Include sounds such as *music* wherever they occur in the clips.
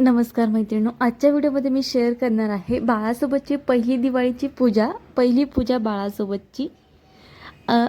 नमस्कार मैत्रिणो आजच्या व्हिडिओमध्ये मी शेअर करणार आहे बाळासोबतची पहिली दिवाळीची पूजा पहिली पूजा बाळासोबतची.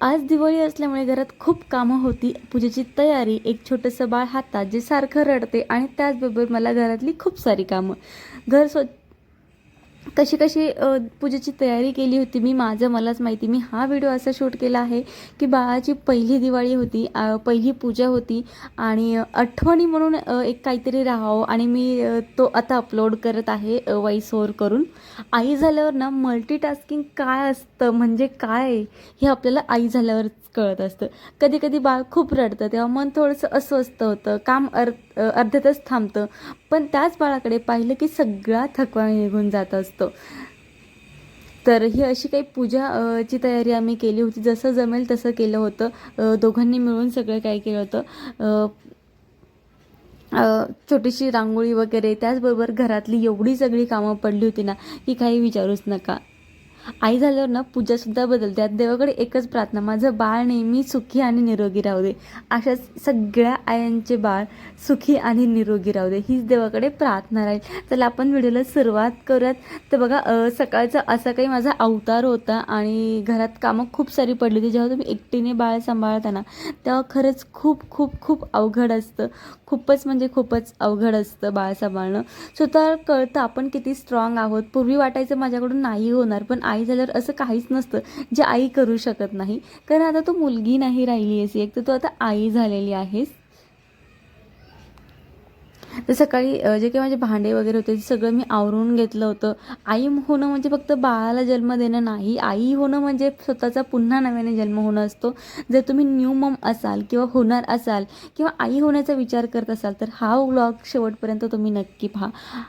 आज दिवाळी असल्यामुळे घरात खूप कामं होती. पूजेची तयारी एक छोटंसं बाळ हातात जे सारखं रडते आणि त्याचबरोबर मला घरातली खूप सारी कामं. घर स्वच्छ कशी कशी पूजेची तयारी केली होती? मी माझं मलाच माहिती. मी हा व्हिडिओ असा शूट केला आहे की बाळाची पहिली दिवाळी होती पहिली पूजा होती आणि आठवणी म्हणून एक काहीतरी राहावं आणि मी तो आता अपलोड करत आहे वॉईस ओवर करून. आई झाल्यावर ना मल्टीटास्किंग काय असतं? म्हणजे काय? हे आपल्याला आई झाल्यावर कळत असतं. कधी कधी बाळ खूप रडतं तेव्हा मन थोडंसं अस्वस्थ होतं काम अर् अर्ध्यातच थांबतं. पण त्याच बाळाकडे पाहिलं की सगळा थकवा निघून जात असतो. तर ही अशी काही पूजा ची तयारी आम्ही केली होती. जसं जमेल तसं केलं होतं. दोघांनी मिळून सगळं काय केलं होतं. छोटीशी रांगोळी वगैरे त्याचबरोबर घरातली एवढी सगळी कामं पडली होती ना की काही विचारूच नका. आई झाल्यावर ना पूजासुद्धा बदलते. आता देवाकडे एकच प्रार्थना माझं बाळ नेहमी सुखी आणि निरोगी राहू दे. अशा सगळ्या आयांचे बाळ सुखी आणि निरोगी राहू दे. हीच देवाकडे प्रार्थना राहील. चला आपण व्हिडिओला सुरुवात करूयात. तर बघा सकाळचा असा काही माझा अवतार होता आणि घरात कामं खूप सारी पडली होती. जेव्हा तुम्ही एकटीने बाळ सांभाळताना तेव्हा खरंच खूप खूप खूप अवघड असतं. खूपच म्हणजे खूपच अवघड असतं बाळ सांभाळणं. स्वतः कळतं आपण किती स्ट्रॉंग आहोत. पूर्वी वाटायचं माझ्याकडून नाही होणार पण आई झाल्यावर असं काहीच नसतं जे आई करू शकत नाही. कारण आता तू मुलगी नाही राहिली आहेस एक तर तू आता आई झालेली आहेस. तर सकाळी जे काही माझे भांडे वगैरे होते ते सगळं मी आवरून घेतलं होतं. आई होणं म्हणजे फक्त बाळाला जन्म देणं नाही. आई होणं म्हणजे स्वतःचा पुन्हा नव्याने जन्म होणं असतो. जर तुम्ही न्यू मम असाल किंवा होणार असाल किंवा आई होण्याचा विचार करत असाल तर हा व्लॉग शेवटपर्यंत तुम्ही नक्की पहा.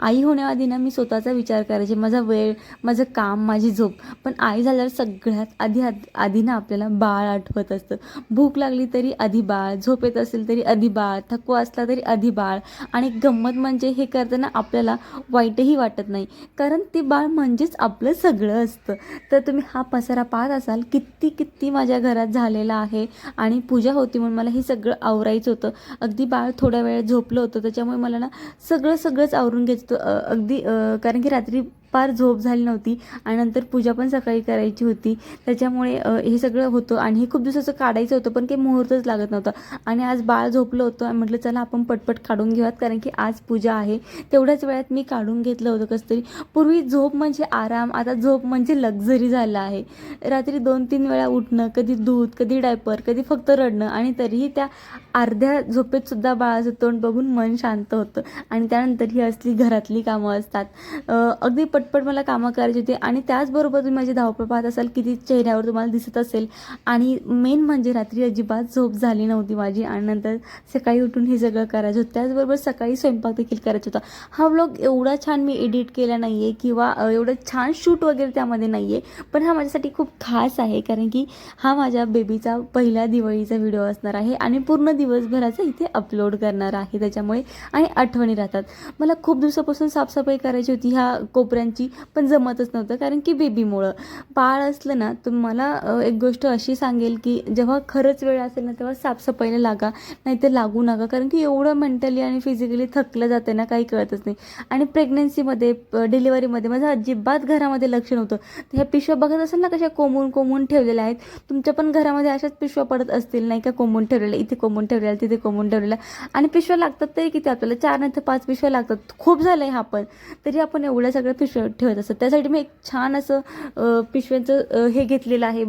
आई होण्याआधी ना मी स्वतःचा विचार करायचे. माझा वेळ माझं काम माझी झोप. पण आई झाल्यावर सगळ्यात आधी आधी आधी ना आपल्याला बाळ आठवत असतं. भूक लागली तरी आधी बाळ झोप येत असेल तरी आधी बाळ थकवा असला तरी आधी बाळ आणि गंमत म्हणजे हे करताना आपल्याला वाईटही वाटत नाही. कारण ते बाळ म्हणजेच आपलं सगळं असतं. तर तुम्ही हा पसारा पाहत असाल किती किती माझ्या घरात झालेला आहे आणि पूजा होती म्हणून मला हे सगळं आवरायचं होतं. अगदी बाळ थोड्या वेळ झोपलं होतं त्याच्यामुळे मला ना सगळं सगळंच आवरून घ्यायचं होतं. अगदी कारण की रात्री फार झोप झाली नव्हती आणि नंतर पूजा पण सकाळी करायची होती. त्याच्यामुळे हे सगळं होतं आणि हे खूप दिवसाचं काढायचं होतं पण काही मुहूर्तच लागत नव्हता. आणि आज बाळ झोपलं होतं आणि म्हटलं चला आपण पटपट काढून घेऊयात कारण की आज पूजा आहे. तेवढ्याच वेळात मी काढून घेतलं होतं कसं तरी पूर्वी झोप म्हणजे आराम आता झोप म्हणजे लक्झरी झालं आहे. रात्री दोन तीन वेळा उठणं कधी दूध कधी डायपर कधी फक्त रडणं आणि तरीही त्या अर्ध्या झोपेतसुद्धा बाळाचं तोंड बघून मन शांत होतं. आणि त्यानंतर ही असली घरातली कामं असतात. अगदी पट पटपट मला कामं करायची होती आणि त्याचबरोबर तुम्ही माझी धावपळ पाहत असाल किती चेहऱ्यावर तुम्हाला दिसत असेल. आणि मेन म्हणजे रात्री अजिबात झोप झाली नव्हती माझी आणि नंतर सकाळी उठून हे सगळं करायचं होतं. त्याचबरोबर सकाळी स्वयंपाक देखील करायचा होता. हा व्लॉग एवढा छान मी एडिट केला नाही आहे किंवा एवढं छान शूट वगैरे त्यामध्ये नाही आहे पण हा माझ्यासाठी खूप खास आहे कारण की हा माझ्या बेबीचा पहिला दिवाळीचा व्हिडिओ असणार आहे आणि पूर्ण दिवसभराचा इथे अपलोड करणार आहे त्याच्यामुळे आणि आठवणी राहतात. मला खूप दिवसापासून साफसफाई करायची होती. ह्या कोपऱ्या कोपऱ्यांची पण जमतच नव्हतं कारण की बेबीमुळं बाळ असलं ना तुम्हाला एक गोष्ट अशी सांगेल की जेव्हा खरंच वेळ असेल ना तेव्हा साफसफाईला लागा नाही तर लागू नका कारण की एवढं मेंटली आणि फिजिकली थकलं जातं ना काही कळतच नाही. आणि प्रेग्नन्सीमध्ये डिलिव्हरीमध्ये माझं अजिबात घरामध्ये लक्ष नव्हतं. तर ह्या पिशव्या बघत असेल ना कशा कोंबून कोंबून ठेवलेल्या आहेत. तुमच्या पण घरामध्ये अशाच पिशव्या पडत असतील नाही का कोंबून ठेवलेल्या इथे कोंबून ठेवलेल्या तिथे कोंबून ठेवलेल्या. आणि पिशव्या लागतात तरी किती आपल्याला चार नाही तर पाच पिशव्या लागतात. खूप झालं आहे हा पण. तरी आपण एवढ्या सगळ्या पिशव्या ठेवत असतात त्यासाठी मी एक छान असं पिशव्यांचं हे घेतलेलं आहे.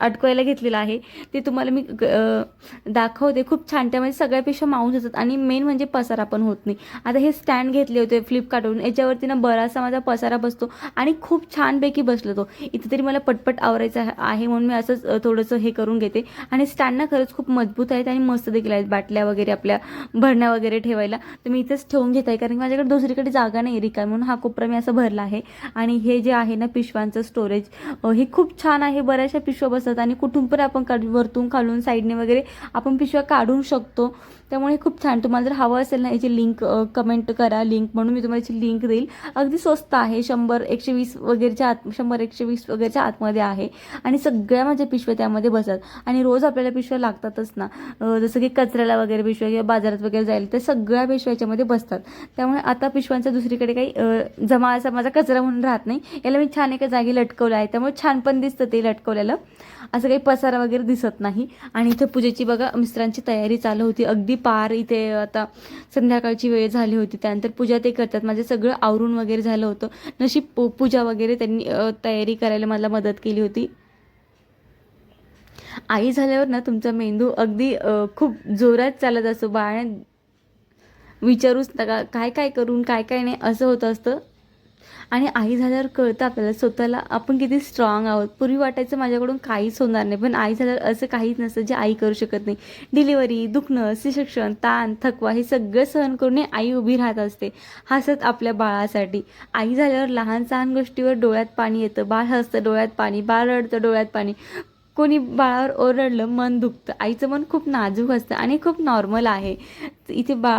अडकवायला घेतलेलं आहे. ते तुम्हाला मी दाखवते. खूप छान. त्यामध्ये सगळ्या पिशव्या माऊस जातात आणि मेन म्हणजे पसारा पण होत नाही. आता हे स्टँड घेतले होते फ्लिपकार्टवरून याच्यावरती ना बराचसा माझा पसारा बसतो. आणि खूप छानपैकी बसलो तो. इथे तरी मला पटपट आवरायचं आहे- म्हणून मी असंच थोडंसं हे करून घेते. आणि स्टँड ना खरंच खूप मजबूत आहेत आणि मस्त देखील आहेत. बाटल्या वगैरे आपल्या भरण्या वगैरे ठेवायला. तर मी इथेच ठेवून घेत आहे कारण की माझ्याकडे दुसरीकडे जागा नाही रिकाय म्हणून हा कोपरा मी असं भरला आहे. आणि हे जे आहे ना पिशव्यांचं स्टोरेज हे खूप छान आहे. बऱ्याचशा पिशव्या असतात आणि कुठून पण आपण काढ वरतून खालून साईडने वगैरे आपण पिशव्या काढू शकतो. त्यामुळे खूप छान. तुम्हाला जर हवं असेल ना याची लिंक कमेंट करा. लिंक म्हणून मी तुम्हाला याची लिंक देईल. अगदी स्वस्त आहे. शंभर एकशे वीस वगैरेच्या आत शंभर एकशे वीस वगैरेच्या आतमध्ये आहे. आणि सगळ्या माझ्या पिशव्या त्यामध्ये बसतात. आणि रोज आपल्याला पिशव्या लागतातच ना. जसं की कचऱ्याला वगैरे पिशव्या किंवा बाजारात वगैरे जाईल तर सगळ्या पिशव्या याच्यामध्ये बसतात. त्यामुळे आता पिशव्यांचा दुसरीकडे काही जमा असा माझा कचरा म्हणून राहत नाही. याला मी छान एका जागी लटकवलं आहे. त्यामुळे छान पण दिसतं ते लटकवलेलं. असं काही पसारा वगैरे दिसत नाही. आणि इथे पूजेची बघा मिस्त्रांची तयारी चालू होती. अगदी पार इथे आता संध्याकाळची वेळ झाली होती. त्यानंतर पूजा ते करतात. माझे सगळं आवरून वगैरे झालं होतं. नशीब पूजा वगैरे त्यांनी तयारी करायला मला मदत केली होती. आई झाल्यावर ना तुमचा मेंदू अगदी खूप जोरात चालत असतो. बाळ विचारूच नका. काय काय करून काय काय नाही असं होत असतं. आणि आई झाल्यावर कळतं आपल्याला स्वतःला आपण किती स्ट्रॉंग आहोत. पूर्वी वाटायचं माझ्याकडून काहीच होणार नाही. पण आई झाल्यावर असं काहीच नसतं जे आई करू शकत नाही. डिलिव्हरी दुखणं शिक्षण ताण थकवा हे सगळं सहन करून आई उभी राहत असते. हसत आपल्या बाळासाठी. आई झाल्यावर लहान सहान गोष्टीवर डोळ्यात पाणी येतं. बाळ हसतं डोळ्यात पाणी बाळ रडतं डोळ्यात पाणी. कोणी बाळावर ओरडलं मन दुखतं. आईचं मन खूप नाजूक असतं आणि खूप नॉर्मल आहे. इथे बा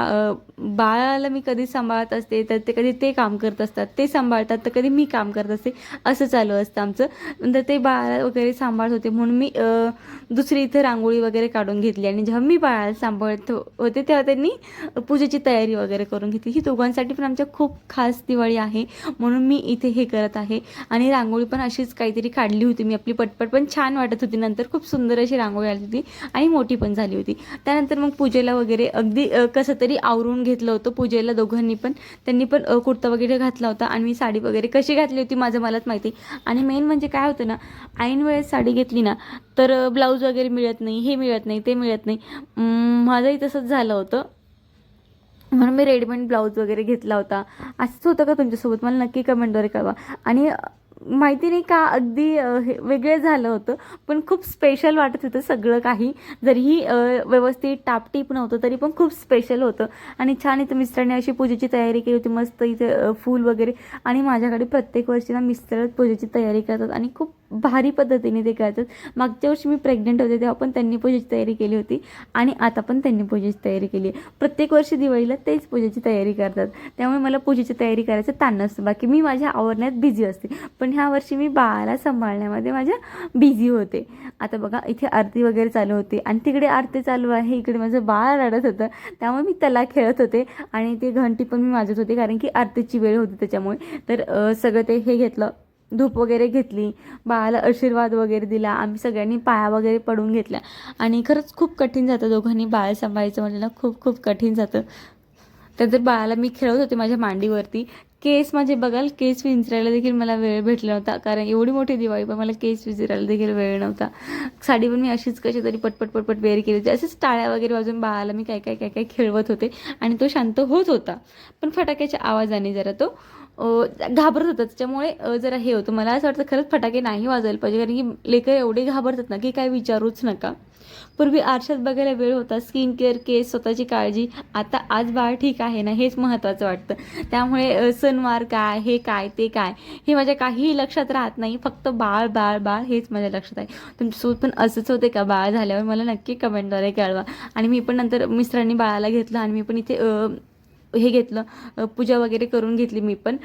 बाळाला मी कधी सांभाळत असते तर ते कधी ते काम करत असतात ते सांभाळतात तर कधी मी काम करत असते असं चालू असतं आमचं. नंतर ते बाळाला वगैरे सांभाळत होते म्हणून मी दुसरी इथे रांगोळी वगैरे काढून घेतली. आणि जेव्हा मी बाळाला सांभाळत होते तेव्हा त्यांनी पूजेची तयारी वगैरे करून घेतली. ही दोघांसाठी पण आमच्या खूप खास दिवाळी आहे म्हणून मी इथे हे करत आहे. आणि रांगोळी पण अशीच काहीतरी काढली होती मी आपली पटपट पण छान वाटत होती. नंतर खूप सुंदर अशी रांगोळी आली होती आणि मोठी पण झाली होती. त्यानंतर मग पूजेला वगैरे अगदी कसं तरी आवरून घेतलं होतं पूजेला दोघांनी पण. त्यांनी पण कुर्ता वगैरे घातला होता आणि मी साडी वगैरे कशी घातली होती माझं मलाच माहिती. आणि मेन म्हणजे काय होतं ना ऐन वेळेस साडी घेतली ना तर ब्लाऊज वगैरे मिळत नाही हे मिळत नाही ते मिळत नाही. माझंही तसंच झालं होतं. म्हणून मी रेडीमेड ब्लाऊज वगैरे घेतला होता. असंच होतं का तुमच्यासोबत? मला नक्की कमेंटद्वारे कळवा. आणि माहिती नाही का अगदी हे वेगळं झालं होतं पण खूप स्पेशल वाटत होतं सगळं काही. जरीही व्यवस्थित टापटीप नव्हतं तरी पण खूप स्पेशल होतं. आणि छान इथं मिस्टरने अशी पूजेची तयारी केली होती मस्त इथे फूल वगैरे. आणि माझ्याकडे प्रत्येक वर्षी ना मिस्टरच पूजेची तयारी करतात. आणि खूप भारी पद्धतीने ते करतात. मागच्या वर्षी मी प्रेग्नंट होते तेव्हा पण त्यांनी पूजेची तयारी केली होती. आणि आता पण त्यांनी पूजेची तयारी केली आहे. प्रत्येक वर्षी दिवाळीला तेच पूजेची तयारी करतात. त्यामुळे मला पूजेची तयारी करायचं ताण नसतं. बाकी मी माझ्या आवरण्यात बिझी असते. पण ह्या वर्षी मी बाळाला सांभाळण्यामध्ये माझ्या बिझी होते. आता बघा इथे आरती वगैरे चालू होती. आणि तिकडे आरती चालू आहे. इकडे माझं बाळ रडत होतं. त्यामुळे मी त्याला खेळत होते. आणि ते घंटी पण मी वाजत होते कारण की आरतीची वेळ होती त्याच्यामुळे. तर सगळं ते हे घेतलं. धूप वगैरे घेतली बाळाला आशीर्वाद वगैरे दिला आम्ही सगळ्यांनी पाया वगैरे पडून घेतल्या. आणि खरंच खूप कठीण जातं दोघांनी बाळ सांभाळायचं म्हणजे ना खूप खूप कठीण जातं. त्यानंतर बाळाला मी खेळत होते माझ्या मांडीवरती केस माझे बघाल केस विंचरायला देखील मला वेळ भेटला नव्हता कारण एवढी मोठी दिवाळी पण मला केस विंचरायला देखील वेळ नव्हता. साडी पण मी अशीच कशी तरी पटपट पटपट वेअर केली होती. असेच टाळ्या वगैरे वाजून बाळाला मी काय काय काय काय खेळवत होते. आणि तो शांत होत होता. पण फटाक्याच्या आवाजाने जरा तो घाबरत होता. त्याच्यामुळे जरा हे होतं. मला असं वाटतं खरंच फटाके नाही वाजवायला पाहिजे. कारण की लेकर एवढे घाबरतात ना की काय विचारूच नका. पूर्वी आरशात बघायला वेळ होता. स्किन केअर केस स्वतःची काळजी. आता आज बाळ ठीक आहे ना हेच महत्त्वाचं वाटतं. त्यामुळे सणवार काय हे काय ते काय हे माझ्या काहीही लक्षात राहत नाही. फक्त बाळ बाळ बाळ हेच माझ्या लक्षात आहे. तुमच्यासोबत पण असंच होते का? बाळ झाल्यावर मला नक्की कमेंटद्वारे कळवा. आणि मी पण नंतर मिस्टरांनी बाळाला घेतलं आणि मी पण इथे हे घेतलं. पूजा वगैरे करून घेतली मी पण.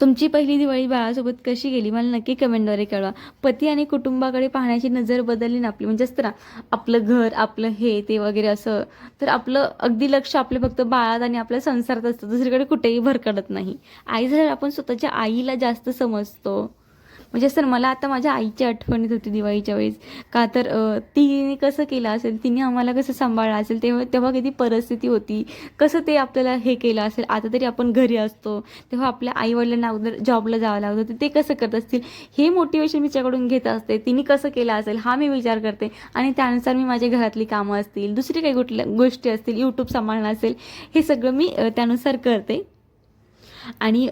तुमची पहिली दिवाळी बाळासोबत कशी गेली? मला नक्की कमेंटद्वारे कळवा. पती आणि कुटुंबाकडे पाहण्याची नजर बदलली ना आपली. म्हणजे असतं ना आपलं घर आपलं हे ते वगैरे असं. तर आपलं अगदी लक्ष आपले फक्त बाळात आणि आपल्या संसारात असतं. दुसरीकडे कुठेही भरकडत नाही. आई झाल्यावर आपण स्वतःच्या आईला जास्त समजतो म्हणजे सर मला आता माझ्या आईची आठवण येत होती दिवाळीच्या वेळेस. का तर तिने कसं केलं असेल तिने आम्हाला कसं सांभाळलं असेल तेव्हा तेव्हा किती परिस्थिती होती. कसं ते आपल्याला हे केलं असेल आता तरी आपण घरी असतो तेव्हा आपल्या आईवडिलांना अगोदर जॉबला जावं लागत होतं ते कसं करत असतील? हे मोटिवेशन मी तिच्याकडून घेत असते तिने कसं केलं असेल हा मी विचार करते. आणि त्यानुसार मी माझ्या घरातली कामं असतील दुसरी काही कुठल्या गोष्टी असतील यूट्यूब सांभाळणं असेल हे सगळं मी त्यानुसार करते. आणि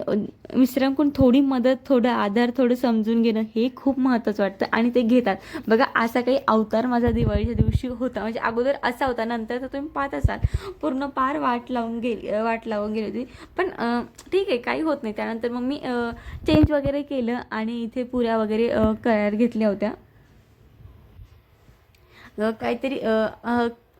मिस्टरांकडून थोडी मदत थोडं आधार थोडं समजून घेणं हे खूप महत्त्वाचं वाटतं आणि ते घेतात. बघा असा काही अवतार माझा दिवाळीच्या दिवशी होता. म्हणजे अगोदर असा होता नंतर तर तुम्ही पाहत असाल. पूर्ण पार वाट लावून गेली वाट लावून गेली होती. पण ठीक आहे काही होत नाही. त्यानंतर मग मी चेंज वगैरे केलं आणि इथे पुऱ्या वगैरे करार घेतल्या होत्या. काहीतरी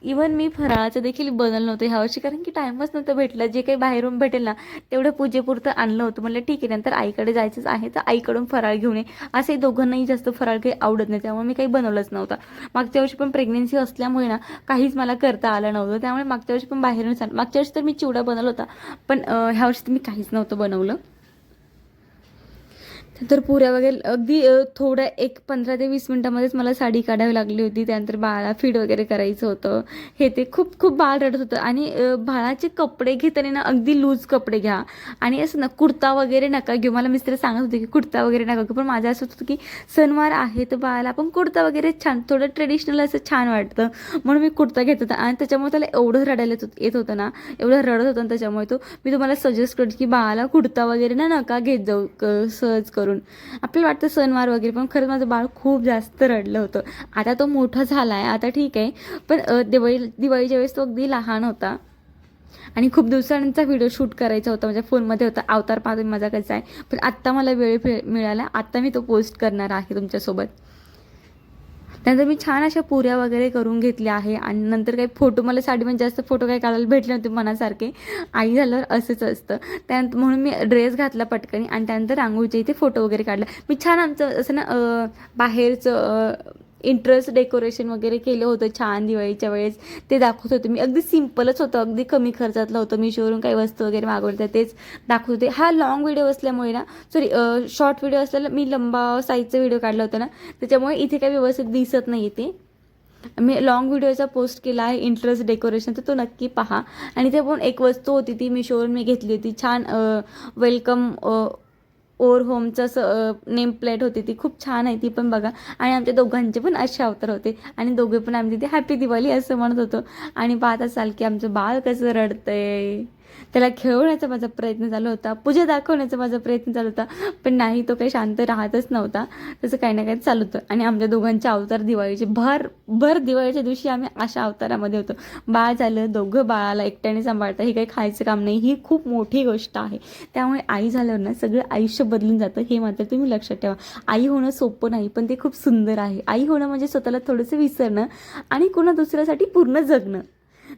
इवन मी फराळाचं देखील बनवलं नव्हतं ह्यावर्षी कारण की टाईमच नव्हतं भेटलं. जे काही बाहेरून भेटेल ना तेवढं पूजेपुरतं आणलं होतं. म्हणलं ठीक आहे नंतर आईकडे जायचंच आहे तर आईकडून फराळ घेऊन ये. असंही दोघांनाही जास्त फराळ काही आवडत नाही त्यामुळे मी काही बनवलंच नव्हता. मागच्या वर्षी पण प्रेग्नेन्सी असल्यामुळे ना काहीच मला करता आलं नव्हतं. त्यामुळे मागच्या वर्षी पण बाहेरून आण मागच्या वर्षी तर मी चिवडा बनवला होता पण ह्या वर्षी तर मी काहीच नव्हतं बनवलं. तर पुऱ्या वगैरे अगदी थोड्या एक पंधरा ते वीस मिनटामध्येच मला साडी काढावी लागली होती. त्यानंतर बाळाला फीड वगैरे करायचं होतं. हे ते खूप खूप बाळ रडत होतं. आणि बाळाचे कपडे घेताना ना अगदी लूज कपडे घ्या. आणि असं ना कुर्ता वगैरे नका घेऊ. मला मिस्टर सांगत होते की कुर्ता वगैरे नका घेऊ. पण माझं असं होतं की सणवार आहे तर बाळाला आपण कुर्ता वगैरे छान थोडं ट्रेडिशनल असं छान वाटतं. म्हणून मी कुर्ता घेत होता. आणि त्याच्यामुळे त्याला एवढं रडायला येत येत होतं ना एवढं रडत होतं ना त्याच्यामुळे तो मी तुम्हाला सजेस्ट करतो की बाळाला कुर्ता वगैरे ना नका घेत जाऊ क- सहज करून. आपल्याला वाटतं सणवार वगैरे पण खरंच माझं बाळ खूप जास्त रडलं होतं. आता तो मोठा झाला आहे आता ठीक आहे. पण दिवाळी दिवाळीच्या वेळेस तो अगदी लहान होता. आणि खूप दिवसांचा व्हिडिओ शूट करायचा होता. माझ्या फोनमध्ये होता अवतार पाहतो माझा कसा आहे? पण आत्ता मला वेळ मिळाला. आत्ता मी तो पोस्ट करणार आहे तुमच्यासोबत. त्यानंतर मी छान अशा पुऱ्या वगैरे करून घेतल्या आहे. आणि नंतर काही फोटो मला साडीमध्ये म्हणजे जास्त फोटो काही काढायला भेटले नव्हते मनासारखे. आई झाल्यावर असंच असतं. त्यानंतर म्हणून मी ड्रेस घातला पटकनी आणि त्यानंतर रांगोळीच्या इथे फोटो वगैरे काढला. मी छान आमचं असं ना बाहेरचं इंटरेस्ट डेकोरेशन वगैरे केलं होतं छान दिवाळीच्या वेळेस. ते दाखवत होते. मी अगदी सिम्पलच होतं. अगदी कमी खर्चातलं होतं. मिशोवरून काही वस्तू वगैरे मागवल्या तर तेच दाखवत होते. हा लॉंग व्हिडिओ असल्यामुळे ना सॉरी शॉर्ट व्हिडिओ असल्याला मी लंबा साईजचा व्हिडिओ काढला होता ना. त्याच्यामुळे इथे काही व्यवस्थित दिसत नाही ते. मी लॉंग व्हिडिओचा पोस्ट केला आहे. इंटरेस्ट डेकोरेशन तर तो नक्की पहा. आणि ते पण एक वस्तू होती ती मिशोवरून मी घेतली होती. छान वेलकम ओर होमचं असं नेम प्लेट होती ती खूप छान आहे ती पण बघा. आणि आमच्या दोघांचे पण असे अवतार होते. आणि दोघे पण आम्ही तिथे हॅपी दिवाळी असं म्हणत होतो. आणि पाहत असाल की आमचं बाळ कसं रडतंय. त्याला खेळवण्याचा माझा प्रयत्न चालू होता पूजा दाखवण्याचा माझा प्रयत्न चालू होता पण नाही तो काही शांत राहतच नव्हता. तसं काही ना काही चालू होतं. आणि आमच्या दोघांचे अवतार दिवाळीचे भर भर दिवाळीच्या दिवशी आम्ही अशा अवतारामध्ये होतो. बाळ झालं दोघं बाळाला एकट्याने सांभाळतं हे काही खायचं काम नाही ही खूप मोठी गोष्ट आहे. त्यामुळे आई झाल्यावर ना सगळं आयुष्य बदलून जातं हे मात्र तुम्ही लक्षात ठेवा. आई होणं सोपं नाही पण ते खूप सुंदर आहे. आई होणं म्हणजे स्वतःला थोडंसं विसरणं आणि कुणा दुसऱ्यासाठी पूर्ण जगणं.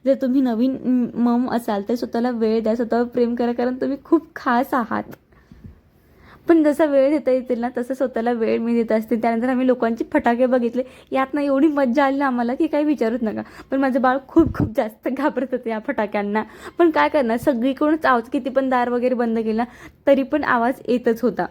जर तुम्ही नवीन मम असाल तर स्वतःला वेळ द्या स्वतःवर प्रेम करा कारण तुम्ही खूप खास आहात. पण जसा वेळ देता येतील ना तसं स्वतःला वेळ मी देत असते. त्यानंतर आम्ही लोकांचे फटाके बघितले. यात ना एवढी मज्जा आली ना आम्हाला की काही विचारूच नका. पण माझं बाळ खूप खूप जास्त घाबरत होते या फटाक्यांना. पण काय करणार? सगळीकडूनच आवाज किती पण दार वगैरे बंद केला तरी पण आवाज येतच होता.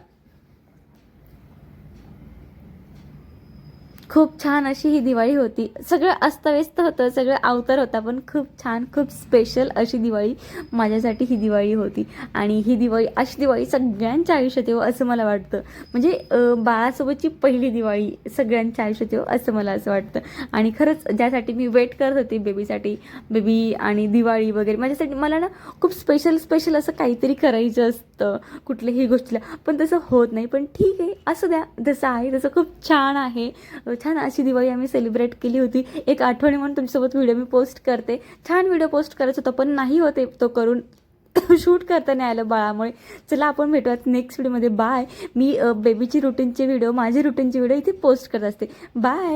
खूप छान अशी ही दिवाळी होती. सगळं अस्तव्यस्त होतं सगळं अवतार होता पण खूप छान खूप स्पेशल अशी दिवाळी माझ्यासाठी ही दिवाळी होती. आणि ही दिवाळी अशी दिवाळी सगळ्यांच्या आयुष्यात येऊ असं मला वाटतं. म्हणजे बाळासोबतची पहिली दिवाळी सगळ्यांच्या आयुष्यात येऊ असं मला असं वाटतं. आणि खरंच ज्यासाठी मी वेट करत होती बेबीसाठी बेबी आणि दिवाळी वगैरे माझ्यासाठी मला ना खूप स्पेशल स्पेशल असं काहीतरी करायचं असतं. कुठल्याही गोष्टीला. पण तसं होत नाही. पण ठीक आहे असं द्या. जसं आहे तसं खूप छान आहे. छान अशी दिवाळी आम्ही सेलिब्रेट केली होती. एक आठवणी म्हणून तुमच्यासोबत व्हिडिओ मी पोस्ट करते. छान व्हिडिओ पोस्ट करायचा होता पण नाही होते तो करून. *coughs* शूट करता नाही आलं बाळामुळे. चला आपण भेटूयात नेक्स्ट व्हिडिओमध्ये बाय मी बेबीची रुटीनचे व्हिडिओ माझे रुटीनचे व्हिडिओ इथे पोस्ट करत असते. बाय